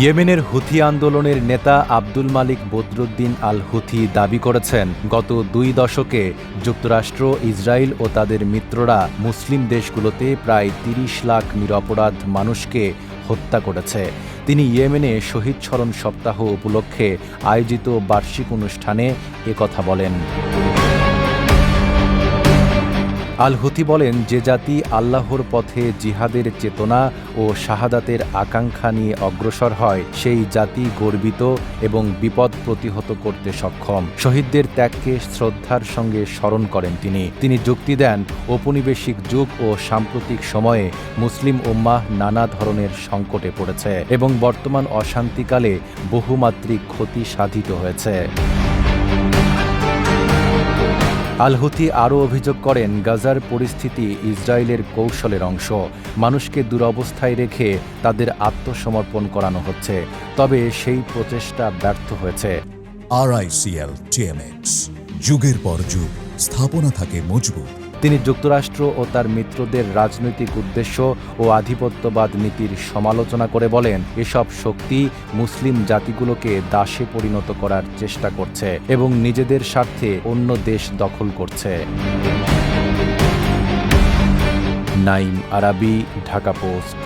ইয়েমেনের হুথি আন্দোলনের নেতা Abdul Malik Badruddin al Houthi দাবি করেছেন, গত দুই দশকে যুক্তরাষ্ট্র, ইসরায়েল ও তাদের মিত্ররা মুসলিম দেশগুলোতে প্রায় তিরিশ লাখ নিরপরাধ মানুষকে হত্যা করেছে। তিনি ইয়েমেনে শহীদ স্মরণ সপ্তাহ উপলক্ষে আয়োজিত বার্ষিক অনুষ্ঠানে একথা বলেন। আল হুথি বলেন, যে জাতি আল্লাহর পথে জিহাদের চেতনা ও শাহাদাতের আকাঙ্ক্ষা নিয়ে অগ্রসর হয়, সেই জাতি গর্বিত এবং বিপদ প্রতিহত করতে সক্ষম। শহীদদের ত্যাগকে শ্রদ্ধার সঙ্গে স্মরণ করেন তিনি। তিনি যুক্তি দেন, ঔপনিবেশিক যুগ ও সাম্প্রতিক সময়ে মুসলিম উম্মাহ নানা ধরনের সংকটে পড়েছে এবং বর্তমান অশান্তিকালে বহুমাত্রিক ক্ষতি সাধিত হয়েছে। আলহুতি আরও অভিযোগ করেন, গাজার পরিস্থিতি ইসরায়েলের কৌশলের অংশ। মানুষকে দুরবস্থায় রেখে তাদের আত্মসমর্পণ করানো হচ্ছে। তবে সেই প্রচেষ্টা ব্যর্থ হয়েছে। আরআইসিএল টিএমএক্স যুগের পর যুগ, স্থাপনা থাকে মজবুত। তিনি যুক্তরাষ্ট্র ও তার মিত্রদের রাজনৈতিক উদ্দেশ্য ও আধিপত্যবাদ নীতির সমালোচনা করে বলেন, এসব শক্তি মুসলিম জাতিগুলোকে দাসে পরিণত করার চেষ্টা করছে এবং নিজেদের স্বার্থে অন্য দেশ দখল করছে। নাইম আরাবি, ঢাকা পোস্ট।